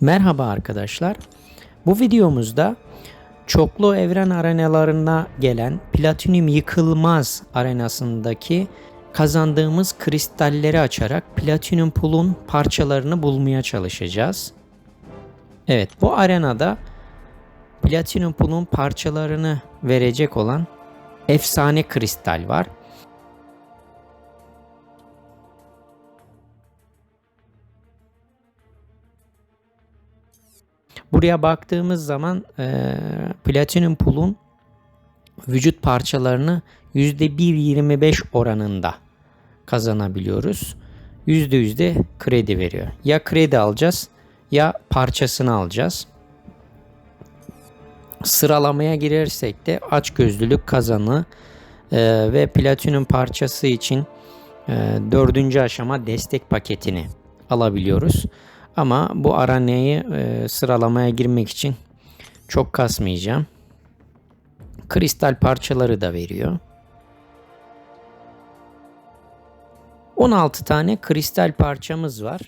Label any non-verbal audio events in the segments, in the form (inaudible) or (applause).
Merhaba arkadaşlar. Bu videomuzda çoklu evren arenalarına gelen Platinum Yıkılmaz arenasındaki kazandığımız kristalleri açarak Platinum Pool'un parçalarını bulmaya çalışacağız. Evet bu arenada Platinum Pool'un parçalarını verecek olan efsane kristal var. Buraya baktığımız zaman e, Platinum Pool'un vücut parçalarını %1.25 oranında kazanabiliyoruz. %100 de kredi veriyor. Ya kredi alacağız ya parçasını alacağız. Sıralamaya girersek de açgözlülük kazanı e, ve platinum parçası için e, dördüncü aşama destek paketini alabiliyoruz. Ama bu aranayı e, sıralamaya girmek için çok kasmayacağım. Kristal parçaları da veriyor. 16 tane kristal parçamız var.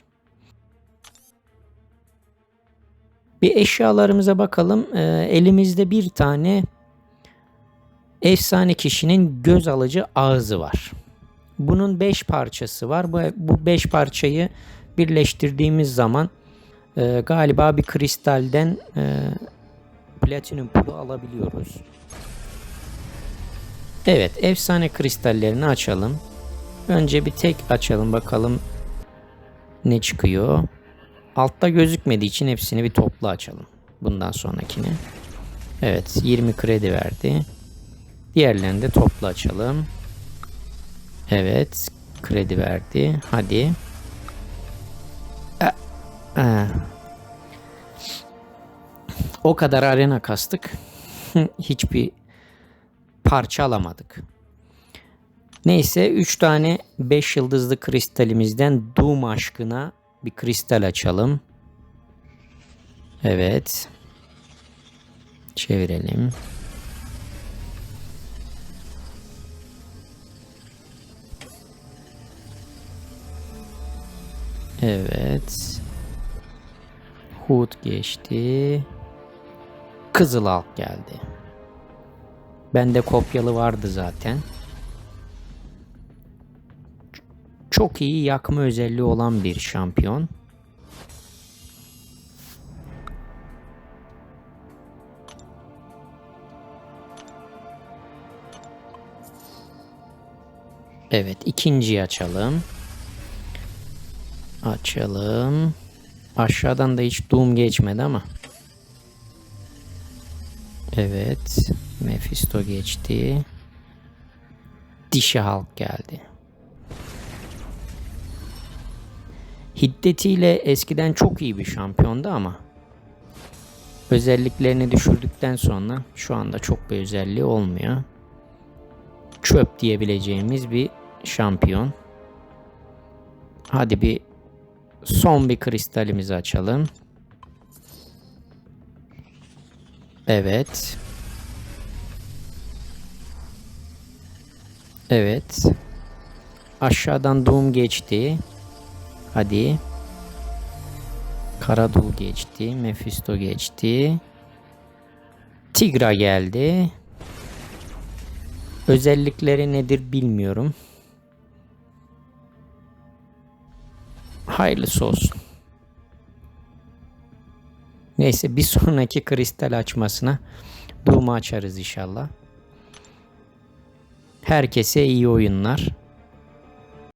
Bir eşyalarımıza bakalım. E, elimizde bir tane efsane kişinin göz alıcı ağzı var. Bunun 5 parçası var. Bu 5 parçayı birleştirdiğimiz zaman e, galiba bir kristalden e, platinum pulu alabiliyoruz. Evet efsane kristallerini açalım. Önce bir tek açalım bakalım ne çıkıyor. Altta gözükmediği için hepsini bir toplu açalım. Bundan sonrakini. Evet 20 kredi verdi. Diğerlerini de toplu açalım. Evet kredi verdi. Hadi. Ee, o kadar arena kastık. (laughs) Hiçbir parça alamadık. Neyse 3 tane 5 yıldızlı kristalimizden Doom aşkına bir kristal açalım. Evet. Çevirelim. Evet. Hud geçti. Kızıl Halk geldi. Bende kopyalı vardı zaten. Çok iyi yakma özelliği olan bir şampiyon. Evet ikinciyi açalım. Açalım. Aşağıdan da hiç Doom geçmedi ama. Evet. Mephisto geçti. Dişi halk geldi. Hiddetiyle eskiden çok iyi bir şampiyondu ama özelliklerini düşürdükten sonra şu anda çok bir özelliği olmuyor. Çöp diyebileceğimiz bir şampiyon. Hadi bir Son bir kristalimizi açalım. Evet. Evet. Aşağıdan Doom geçti. Hadi. Karadul geçti. Mephisto geçti. Tigra geldi. Özellikleri nedir bilmiyorum. Hayırlısı olsun. Neyse bir sonraki kristal açmasına Doom'u açarız inşallah. Herkese iyi oyunlar.